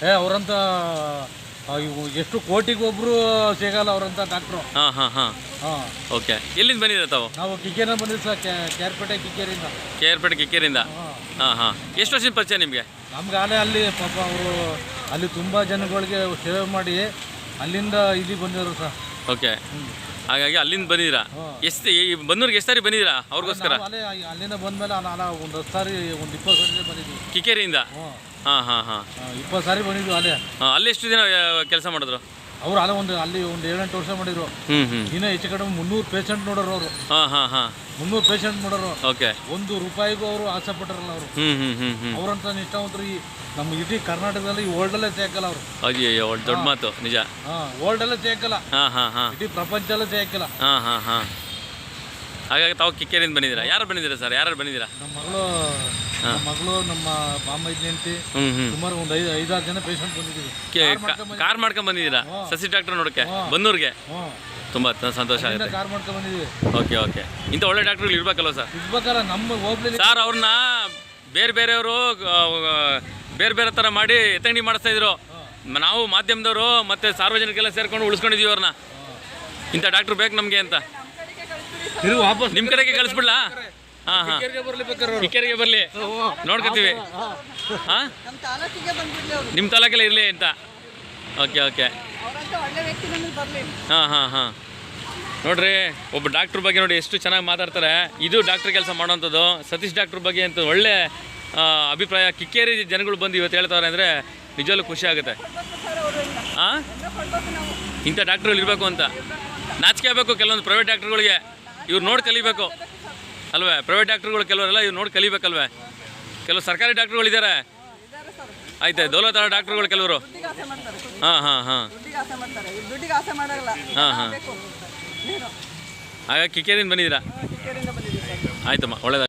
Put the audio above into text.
ಏ ಅವರಂತ ಎಷ್ಟು ಕೋಟಿಗೆ ಒಬ್ರು ಸಿಗಲ್ಲ ಅವರಂತ ಡಾಕ್ಟ್ರು ಹಾಂ ಹಾಂ ಹಾಂ. ಹಾಂ. ಓಕೆ. ಎಲ್ಲಿಂದ ಬಂದಿದೆ ತಾವು? ನಾವು ಕಿಕ್ಕೇನ ಬಂದಿದ್ದು ಸರ್ ಕೇರ್ಪೇಟೆ ಕಿಕ್ಕೇರಿಂದ ಕೇರ್ಪೇಟೆ ಕಿಕ್ಕೇರಿಂದ ಹಾಂ. ಹಾಂ ಎಷ್ಟು ವರ್ಷದ ಪರಿಚಯ ನಿಮಗೆ? ನಮ್ಗೆ ಆಲೇ ಅಲ್ಲಿ ಪಾಪ ಅವರು ಅಲ್ಲಿ ತುಂಬ ಜನಗಳಿಗೆ ಸೇವೆ ಮಾಡಿ ಅಲ್ಲಿಂದ ಇಲ್ಲಿ ಬಂದಿದ್ರು ಸರ್. ಓಕೆ. ಹಾಗಾಗಿ ಅಲ್ಲಿಂದ ಬಂದಿದ್ದೀರಾ? ಹಾಂ. ಎಷ್ಟು ಬಂದವ್ರಿಗೆ ಎಷ್ಟು ಸಾರಿ ಬಂದಿದ್ದೀರಾ ಅವ್ರಿಗೋಸ್ಕರ? ಅಲ್ಲಿಂದ ಬಂದ್ಮೇಲೆ ನಾನು ಒಂದು ಸಾರಿ ಒಂದು ಇಪ್ಪತ್ತು ಸಾರಿ ಬಂದಿದ್ವಿ ಕಿಕ್ಕೇರಿಯಿಂದ? ಹಾಂ ಹಾಂ ಹಾಂ. ಇಪ್ಪತ್ತು ಸಾರಿ ಬಂದಿದ್ವಿ ಅಲ್ಲೇ. ಹಾಂ ಅಲ್ಲಿ ಎಷ್ಟು ದಿನ ಕೆಲಸ ಮಾಡಿದ್ರು? ಅವ್ರು ಅಲ್ಲ ಒಂದು ಅಲ್ಲಿ ಒಂದು ಏಳೆಂಟು ವರ್ಷ ಮಾಡಿದ್ರು. ಹ್ಞೂ ಹ್ಞೂ ಇನ್ನೂ ಹೆಚ್ಚು ಕಡಿಮೆ ಮುನ್ನೂರು ಪೇಷಂಟ್ ನೋಡೋರು ಅವರು. ಹಾಂ ಹಾಂ ಹಾಂ. ಮುನ್ನೂರು ಪೇಷಂಟ್ ನೋಡೋರು. ಓಕೆ. ಒಂದು ರೂಪಾಯಿಗೂ ಅವರು ಆಸೆ ಪಟ್ಟರಲ್ಲ ಅವರು. ಹ್ಞೂ ಹ್ಞೂ ಹ್ಞೂ ಹ್ಞೂ ಅವರಂತ ನಿಷ್ಠಾವಂತರು ಈ ನಮ್ಮ ಇಡೀ ಕರ್ನಾಟಕದಲ್ಲಿ ವರ್ಲ್ಡಲ್ಲೇ ತೇಕಲ್ಲ ಅವರು. ಅಯ್ಯೋ ಒಳ್ಳೆ ದೊಡ್ಡ ಮಾತು ನಿಜ. ಹಾಂ ವರ್ಲ್ಡಲ್ಲೇ ಹಾಂ ಹಾಂ ಹಾಂ. ಇಡೀ ಪ್ರಪಂಚದಲ್ಲೇ ತೇಕಲ್ಲ. ಹಾಂ ಹಾಂ ಹಾಂ. ಹಾಗಾಗಿ ತಾವು ಕಿಕ್ಕೇರಿಂದ ಬಂದಿದ್ದೀರಾ? ಯಾರು ಬಂದಿದ್ದೀರಾ ಸರ್? ಯಾರು ಬಂದಿದ್ದೀರಾ? ನಮ್ಮ ಮಗಳು ನಮ್ಮ ಮಗಳು ನಮ್ಮ ಹೆಂಡತಿ ಹ್ಞೂ ಸುಮಾರು ಒಂದು ಐದು ಐದಾರು ಜನ ಪೇಷಂಟ್ ಬಂದಿದ್ದೀವಿ. ಕಾರ್ ಮಾಡ್ಕೊಂಡ್ ಬಂದಿದ್ದೀರಾ? ಸಸಿ ಡಾಕ್ಟರ್ ನೋಡಕ್ಕೆ ಬನ್ನೂರಿಗೆ? ತುಂಬಾ ಸಂತೋಷ ಆಗುತ್ತೆ. ಕಾರ್ ಮಾಡ್ಕೊಂಡು ಬಂದಿದ್ದೀವಿ. Okay okay. ಇಂಥ ಒಳ್ಳೆ ಡಾಕ್ಟ್ರುಗಳು ಇರ್ಬೇಕಲ್ವ ಸರ್? ಇರ್ಬೇಕಾರ ನಮ್ಮ ಹೋಗ್ಲಿ ಸರ್ ಅವ್ರನ್ನ ಬೇರೆ ಬೇರೆಯವರು ಬೇರೆ ಬೇರೆ ಥರ ಮಾಡಿ ಎತ್ತಂಗಡಿ ಮಾಡಿಸ್ತಾ ಇದ್ರು. ನಾವು ಮಾಧ್ಯಮದವರು ಮತ್ತೆ ಸಾರ್ವಜನಿಕೆಲ್ಲ ಸೇರ್ಕೊಂಡು ಉಳಿಸ್ಕೊಂಡಿದೀವಿ ಅವ್ರನ್ನ. ಇಂಥ ಡಾಕ್ಟರ್ ಬೇಕು ನಮಗೆ ಅಂತ. ನಿಮ್ ವಾಪಸ್ ನಿಮ್ಮ ಕಡೆಗೆ ಕಳಿಸ್ಬಿಡ್ಲಾ? ಹಾಂ ಹಾಂ. ಬರ್ಲಿ ಬೇಕಾರೆ ಅವ್ರು. ಕಿಕ್ಕೇರಿಗೆ ಬರಲಿ. ನೋಡ್ಕೊತೀವಿ. ಹಾಂ ನಮ್ಮ ತಾಲೂಕಲ್ಲಿ ಇರಲಿ ಅಂತ. Okay okay. ಅವರಂತ ಒಳ್ಳೆ ವ್ಯಕ್ತಿ ನಮಗೆ ಬರಲಿ. ಹಾಂ ಹಾಂ ಹಾಂ. ನೋಡ್ರಿ ಒಬ್ಬ ಡಾಕ್ಟ್ರ್ ಬಗ್ಗೆ ನೋಡಿ ಎಷ್ಟು ಚೆನ್ನಾಗಿ ಮಾತಾಡ್ತಾರೆ. ಇದು ಡಾಕ್ಟ್ರ್ ಕೆಲಸ ಮಾಡೋವಂಥದ್ದು. ಸತೀಶ್ ಡಾಕ್ಟ್ರ್ ಬಗ್ಗೆ ಅಂತ ಒಳ್ಳೆ ಅಭಿಪ್ರಾಯ. ಕಿಕ್ಕೇರಿ ಜನಗಳು ಬಂದು ಇವತ್ತು ಹೇಳ್ತಾರೆ ಅಂದರೆ ನಿಜವಲ್ಲೂ ಖುಷಿ ಆಗುತ್ತೆ. ಹಾಂ ಇಂಥ ಡಾಕ್ಟ್ರುಗಳು ಇರಬೇಕು ಅಂತ. ನಾಚಿಕೆ ಆಗಬೇಕು ಕೆಲವೊಂದು ಪ್ರೈವೇಟ್ ಡಾಕ್ಟ್ರುಗಳಿಗೆ. ಇವ್ರು ನೋಡಿ ಕಲಿಬೇಕು. ಅಲ್ವೇ? ಪ್ರೈವೇಟ್ ಡಾಕ್ಟ್ರುಗಳು ಕೆಲವರೆಲ್ಲ ಇವ್ರು ನೋಡಿ ಕಲಿಬೇಕಲ್ವೇ? ಕೆಲವು ಸರ್ಕಾರಿ ಡಾಕ್ಟ್ರುಗಳಿದ್ದಾರೆ ಆಯ್ತು ದೌಲತ ಡಾಕ್ಟ್ರುಗಳು ಕೆಲವರು. ಹಾಂ ಹಾಂ ಹಾಂ. ಬಂದಿದ್ದೀರಾ? ಆಯ್ತಮ್ಮ ಒಳ್ಳೆಯದಾಗ